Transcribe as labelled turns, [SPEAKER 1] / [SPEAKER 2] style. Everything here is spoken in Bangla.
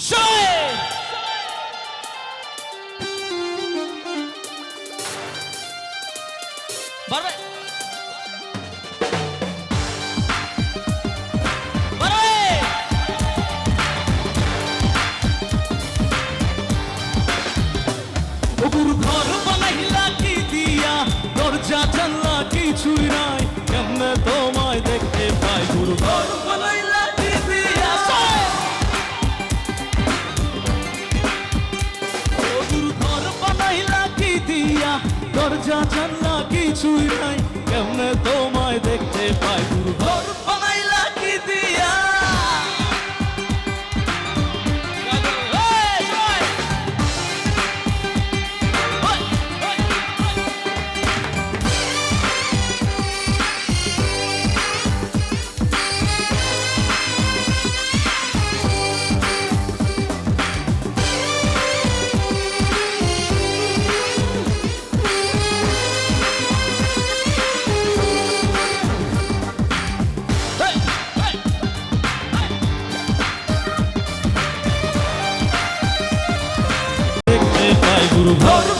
[SPEAKER 1] শোয়েব
[SPEAKER 2] বারবার ঘর বানাইলা কি দিয়া দরজা জানলা কিছুই না দরজা জানলা কিছুই নাই কেমনে তোমায় দেখতে পাই? Hold the